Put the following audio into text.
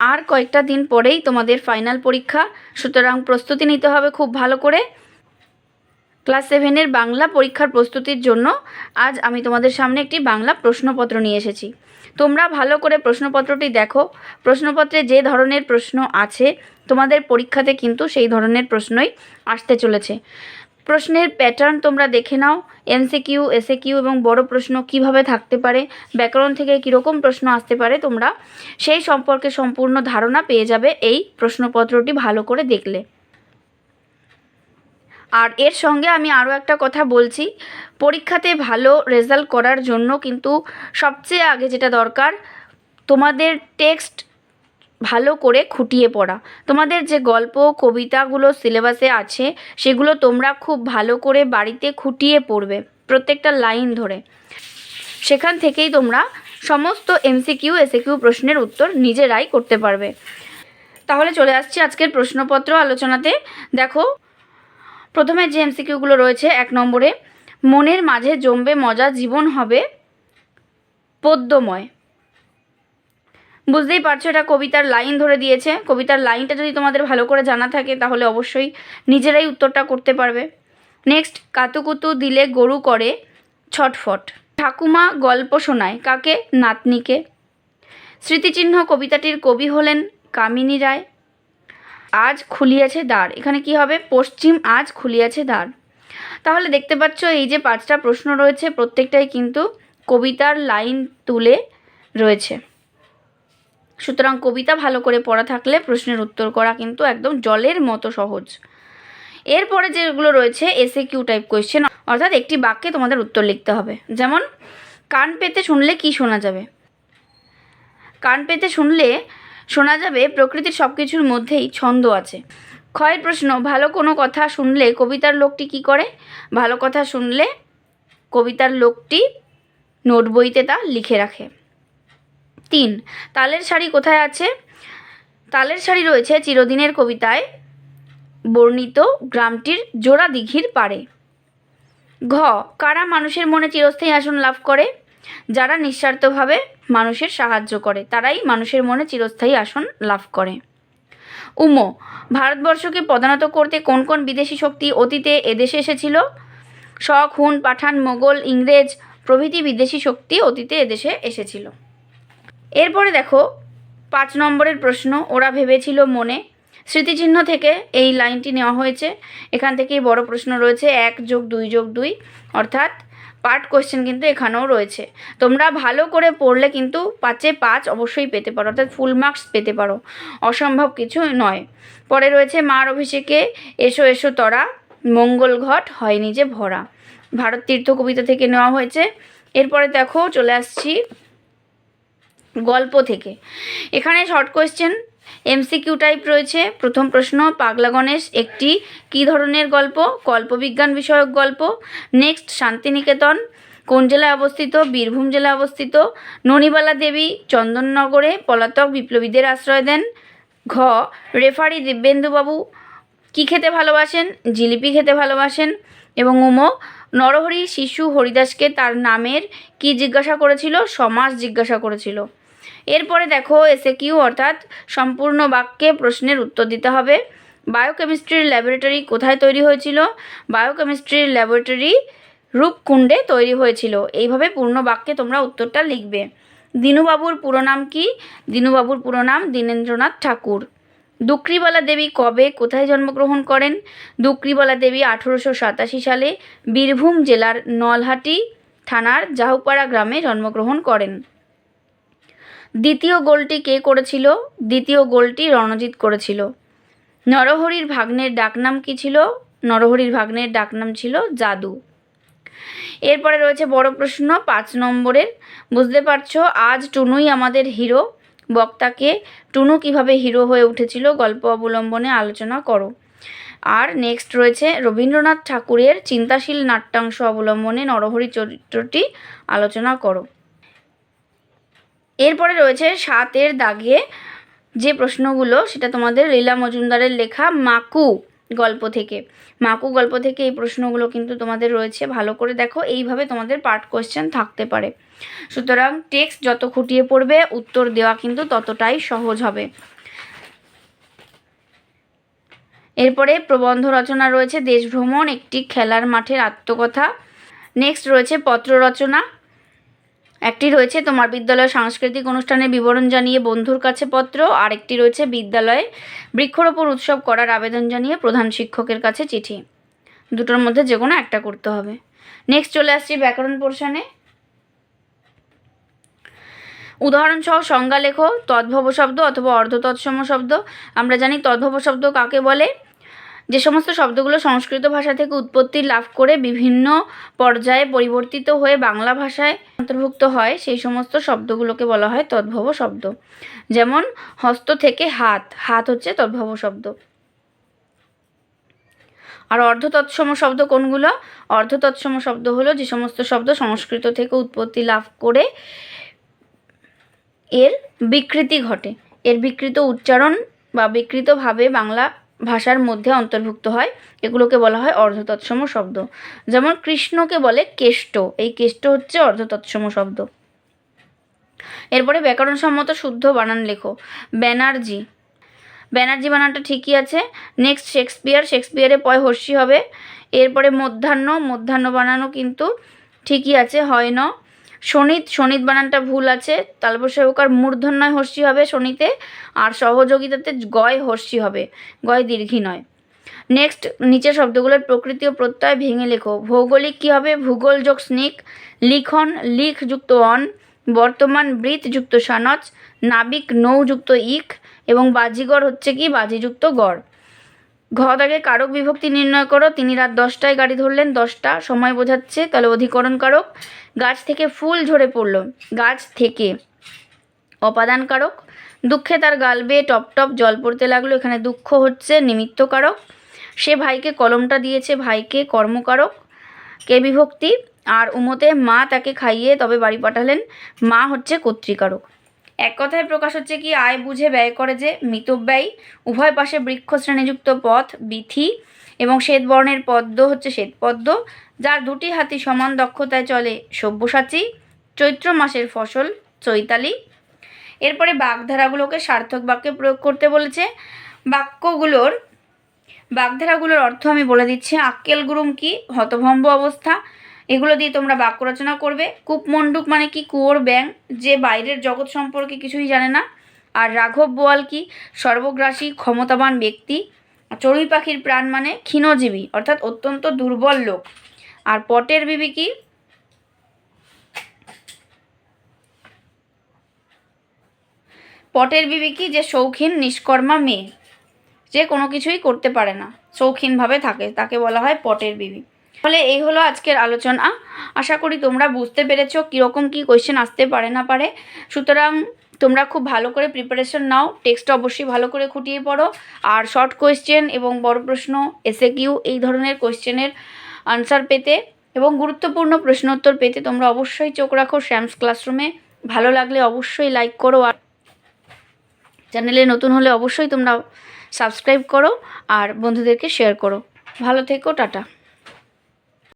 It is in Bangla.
আর কয়েকটা দিন পরেই তোমাদের ফাইনাল পরীক্ষা। সুতরাং প্রস্তুতি নিতে হবে খুব ভালো করে। ক্লাস সেভেনের বাংলা পরীক্ষার প্রস্তুতির জন্য আজ আমি তোমাদের সামনে একটি বাংলা প্রশ্নপত্র নিয়ে এসেছি। তোমরা ভালো করে প্রশ্নপত্রটি দেখো। প্রশ্নপত্রে যে ধরনের প্রশ্ন আছে, তোমাদের পরীক্ষাতে কিন্তু সেই ধরনের প্রশ্নই আসতে চলেছে। প্রশ্নের প্যাটার্ন তোমরা দেখে নাও এমসিকিউ এসএকিউ এবং বড় প্রশ্ন কীভাবে থাকতে পারে, ব্যাকরণ থেকে কীরকম প্রশ্ন আসতে পারে তোমরা, সেই সম্পর্কে সম্পূর্ণ ধারণা পেয়ে যাবে এই প্রশ্নপত্রটি ভালো করে দেখলে। আর এর সঙ্গে আমি আরও একটা কথা বলছি, পরীক্ষাতে ভালো রেজাল্ট করার জন্য কিন্তু সবচেয়ে আগে যেটা দরকার, তোমাদের টেক্সট ভালো করে খুঁটিয়ে পড়া। তোমাদের যে গল্প, কবিতাগুলো সিলেবাসে আছে, সেগুলো তোমরা খুব ভালো করে বাড়িতে খুঁটিয়ে পড়বে প্রত্যেকটা লাইন ধরে। সেখান থেকেই তোমরা সমস্ত এমসিকিউ এসএকিউ প্রশ্নের উত্তর নিজেরাই করতে পারবে। তাহলে চলে আসছি আজকের প্রশ্নপত্র আলোচনাতে। দেখো, প্রথমে যে এমসিকিউগুলো রয়েছে এক নম্বরে, মনের মাঝে জমবে মজা, জীবন হবে পদ্যময় বুঝতেই পারছ, এটা কবিতার লাইন ধরে দিয়েছে। কবিতার লাইনটা যদি তোমাদের ভালো করে জানা থাকে, তাহলে অবশ্যই নিজেরাই উত্তরটা করতে পারবে। নেক্সট কাতুকুতু দিলে গরু করে, ছটফট। ঠাকুমা গল্প শোনায়, কাকে? নাতনিকে। স্মৃতিচিহ্ন কবিতাটির কবি হলেন কামিনী রায়। আজ খুলিয়াছে দ্বার। এখানে কি হবে? পশ্চিম আজ খুলিয়াছে দ্বার। তাহলে দেখতে পাচ্ছ, এই যে পাঁচটা প্রশ্ন রয়েছে, প্রত্যেকটাই কিন্তু কবিতার লাইন তুলে রয়েছে। সুতরাং কবিতা ভালো করে পড়া থাকলে প্রশ্নের উত্তর করা কিন্তু একদম জলের মতো সহজ। এরপরে যেগুলো রয়েছে এসে কিউ টাইপ কোয়েশ্চেন অর্থাৎ একটি বাক্যে তোমাদের উত্তর লিখতে হবে। যেমন, কান পেতে শুনলে কি শোনা যাবে? কান পেতে শুনলে শোনা যাবে প্রকৃতির সব কিছুর মধ্যেই ছন্দ আছে। ক্ষয়ের প্রশ্ন, ভালো কোনো কথা শুনলে কবিতার লোকটি কি করে? ভালো কথা শুনলে কবিতার লোকটি নোট বইতে তা লিখে রাখে। তিন। তালের শাড়ি কোথায় আছে? তালের শাড়ি রয়েছে চিরদিনের কবিতায় বর্ণিত গ্রামটির জোড়া দিঘির পাড়ে। ঘ, কারা মানুষের মনে চিরস্থায়ী আসন লাভ করে? যারা নিঃস্বার্থভাবে মানুষের সাহায্য করে, তারাই মানুষের মনে চিরস্থায়ী আসন লাভ করে। উমো, ভারতবর্ষকে পদানত করতে কোন কোন বিদেশি শক্তি অতীতে এদেশে এসেছিল? শখ হুন পাঠান, মোগল, ইংরেজ প্রভৃতি বিদেশি শক্তি অতীতে এদেশে এসেছিল। এরপরে দেখো, পাঁচ নম্বরের প্রশ্ন, ওরা ভেবেছিল মনে। স্মৃতিচিহ্ন থেকে এই লাইনটি নেওয়া হয়েছে। এখান থেকেই বড় প্রশ্ন রয়েছে, এক যোগ দুই যোগ দুই। অর্থাৎ পার্ট কোয়েশ্চেন কিন্তু এখানেও রয়েছে। তোমরা ভালো করে পড়লে কিন্তু পাঁচে পাঁচ অবশ্যই পেতে পারো, অর্থাৎ ফুল মার্কস পেতে পারো। অসম্ভব কিছু নয়। পরে রয়েছে, মার অভিষেকে, এসো এসো তরা, মঙ্গল ঘট হয়নি যে ভরা। ভারত তীর্থ কবিতা থেকে নেওয়া হয়েছে। এরপরে দেখো, চলে আসছি গল্প থেকে। এখানে শর্ট কোয়েশ্চেন এমসিকিউ টাইপ রয়েছে। প্রথম প্রশ্ন, পাগলা গণেশ, একটি কী ধরনের গল্প? কল্পবিজ্ঞান বিষয়ক গল্প। নেক্সট শান্তিনিকেতন, কোন জেলায় অবস্থিত? বীরভূম জেলায় অবস্থিত। ননিবালা দেবী, চন্দননগরে পলাতক বিপ্লবীদের আশ্রয় দেন। ঘ, রেফারি দিব্যেন্দুবাবু কী খেতে ভালোবাসেন? জিলিপি খেতে ভালোবাসেন। এবং উমো, নরহরি শিশু হরিদাসকে তার নামের কি জিজ্ঞাসা করেছিল? সমাজ জিজ্ঞাসা করেছিল। এরপরে দেখো এসে কিউ অর্থাৎ সম্পূর্ণ বাক্যে প্রশ্নের উত্তর দিতে হবে। বায়োকেমিস্ট্রির ল্যাবরেটরি কোথায় তৈরি হয়েছিল? বায়োকেমিস্ট্রির ল্যাবরেটরি রূপকুণ্ডে তৈরি হয়েছিল। এইভাবে পূর্ণ বাক্যে তোমরা উত্তরটা লিখবে। দিনুবাবুর পুরো নাম কি? দিনুবাবুর পুরো নাম দীনেন্দ্রনাথ ঠাকুর। দুক্রিবালা দেবী কবে কোথায় জন্মগ্রহণ করেন? দুক্রিবালা দেবী আঠেরোশো সাতাশি সালে বীরভূম জেলার নলহাটি থানার জাহুপাড়া গ্রামে জন্মগ্রহণ করেন। দ্বিতীয় গোলটি কে করেছিল? দ্বিতীয় গোলটি রণজিৎ করেছিল। নরহরির ভাগ্নের ডাকনাম কি ছিল? নরহরির ভাগ্নের ডাকনাম ছিল জাদু। এরপরে রয়েছে বড় প্রশ্ন, পাঁচ নম্বরের। বুঝতে পারছ, আজ টুনুই আমাদের হিরো। বক্তাকে, টুনু কীভাবে হিরো হয়ে উঠেছিল গল্প অবলম্বনে আলোচনা করো। আর নেক্সট রয়েছে, রবীন্দ্রনাথ ঠাকুরের চিন্তাশীল নাট্যাংশ অবলম্বনে নরহরি চরিত্রটি আলোচনা করো। এরপরে রয়েছে সাতের দাগে যে প্রশ্নগুলো, সেটা তোমাদের লীলা মজুমদারের লেখা মাকু গল্প থেকে। মাকু গল্প থেকে এই প্রশ্নগুলো কিন্তু তোমাদের রয়েছে, ভালো করে দেখো, এইভাবে তোমাদের পার্ট কোয়েশ্চেন থাকতে পারে। সুতরাং টেক্সট যত খুঁটিয়ে পড়বে, উত্তর দেওয়া কিন্তু ততটাই সহজ হবে। এরপরে প্রবন্ধ রচনা রয়েছে দেশ ভ্রমণ একটি খেলার মাঠের আত্মকথা। নেক্সট রয়েছে পত্র রচনা। একটি রয়েছে তোমার বিদ্যালয়ের সাংস্কৃতিক অনুষ্ঠানের বিবরণ জানিয়ে বন্ধুর কাছে পত্র আর একটি রয়েছে বিদ্যালয়ে বৃক্ষরোপণ উৎসব করার আবেদন জানিয়ে প্রধান শিক্ষকের কাছে চিঠি। দুটোর মধ্যে যে কোনো একটা করতে হবে। নেক্সট চলে আসছি ব্যাকরণ পোর্শনে। উদাহরণসহ সংজ্ঞা লেখো, তদ্ভব শব্দ অথবা অর্ধ তৎসম শব্দ। আমরা জানি তদ্ভব শব্দ কাকে বলে? যে সমস্ত শব্দগুলো সংস্কৃত ভাষা থেকে উৎপত্তি লাভ করে বিভিন্ন পর্যায়ে পরিবর্তিত হয়ে বাংলা ভাষায় অন্তর্ভুক্ত হয়, সেই সমস্ত শব্দগুলোকে বলা হয় তদ্ভব শব্দ। যেমন, হস্ত থেকে হাত হাত হচ্ছে তদ্ভব শব্দ। আর অর্ধ তৎসম শব্দ কোনগুলো? অর্ধ তৎসম শব্দ হলো যে সমস্ত শব্দ সংস্কৃত থেকে উৎপত্তি লাভ করে এর বিকৃতি ঘটে। এর বিকৃত উচ্চারণ বা বিকৃতভাবে বাংলা ভাষার মধ্যে অন্তর্ভুক্ত হয়, এগুলোকে বলা হয় অর্ধতৎসম শব্দ। যেমন কৃষ্ণকে বলে কেষ্ট, এই কেষ্ট হচ্ছে অর্ধতৎসম শব্দ। এরপরে ব্যাকরণসম্মত শুদ্ধ বানান লেখো, ব্যানার্জি। ব্যানার্জি বানানটা ঠিকই আছে। নেক্সট শেক্সপিয়ার শেক্সপিয়ারে পয় হর্ষি হবে। এরপরে মধ্যাহ্ন মধ্যাহ্ন বানানো কিন্তু ঠিকই আছে, হয় না। শনিত শনিত বানানটা ভুল আছে। তালবস্যকার মূর্ধন্যয় হর্ষি হবে শনিতে আর সহযোগিতাতে গয় হর্ষি হবে। গয় দীর্ঘি নয়। নেক্সট নিচের শব্দগুলোর প্রকৃতি ও প্রত্যয় ভেঙে লেখো। ভৌগোলিক কী হবে? ভূগোল যোগ স্নিক, লিখন, লিখ যুক্ত অন, বর্তমান বৃত যুক্ত সানচ নাবিক নৌ যুক্ত ইক এবং বাজিগড় হচ্ছে কি? বাজিযুক্ত গড়। ঘ দাগে কারক বিভক্তি নির্ণয় করো। তিনি রাত দশটায় গাড়ি ধরলেন, দশটা, সময় বোঝাচ্ছে, তাহলে অধিকরণ কারক। গাছ থেকে ফুল ঝরে পড়ল। গাছ থেকে অপাদান কারক। দুঃখে তার গাল বেয়ে টপ টপ জল পড়তে লাগল। এখানে দুঃখ হচ্ছে, নিমিত্ত কারক। সে ভাইকে কলমটা দিয়েছে, ভাইকে কর্মকারক কে বিভক্তি? আর উমতে মা তাকে খাইয়ে তবে বাড়ি পাঠালেন। মা হচ্ছে কর্তৃকারক এক কথায় প্রকাশ হচ্ছে কি, আয় বুঝে ব্যয় করে যে মিতব্যয়ী উভয় পাশে বৃক্ষ শ্রেণীযুক্ত পথ, বিথি এবং শ্বেতবর্ণের পদ্ম হচ্ছে শ্বেতপদ্ম, যার দুটি হাতি সমান দক্ষতায় চলে সব্যসাচী, চৈত্র মাসের ফসল চৈতালি। এরপরে বাগধারাগুলোকে সার্থক বাক্যে প্রয়োগ করতে বলেছে। বাক্যগুলোর, বাগধারাগুলোর অর্থ আমি বলে দিচ্ছি, আক্কেল গুরুম কি, হতভম্ব অবস্থা। এগুলো দিয়ে তোমরা বাক্য রচনা করবে। কূপমণ্ডুক মানে কি? কুয়োর ব্যাং। যে বাইরের জগৎ সম্পর্কে কিছুই জানে না। আর রাঘব বোয়াল কি? সর্বগ্রাসী, ক্ষমতাবান ব্যক্তি। চড়ুই পাখির প্রাণ মানে ক্ষীণজীবী, অর্থাৎ অত্যন্ত দুর্বল লোক। আর পটের বিবি কি? পটের বিবি কি? যে শৌখিন, নিষ্কর্মা মেয়ে। যে কোনো কিছুই করতে পারে না। শৌখিনভাবে থাকে, তাকে বলা হয় পটের বিবি। ফলে এই হলো আজকের আলোচনা। আশা করি তোমরা বুঝতে পেরেছ কীরকম কী কোয়েশ্চেন আসতে পারে না পারে। সুতরাং তোমরা খুব ভালো করে প্রিপারেশন নাও। টেক্সট অবশ্যই ভালো করে খুঁটিয়ে পড়ো। আর শর্ট কোয়েশ্চেন এবং বড় প্রশ্ন এসে কিউ এই ধরনের কোয়েশ্চেনের আনসার পেতে এবং গুরুত্বপূর্ণ প্রশ্নোত্তর পেতে তোমরা অবশ্যই চোখ রাখো শ্যামস ক্লাসরুমে ভালো লাগলে অবশ্যই লাইক করো আর চ্যানেলে নতুন হলে অবশ্যই তোমরা সাবস্ক্রাইব করো আর বন্ধুদেরকে শেয়ার করো। ভালো থেকো, টাটা।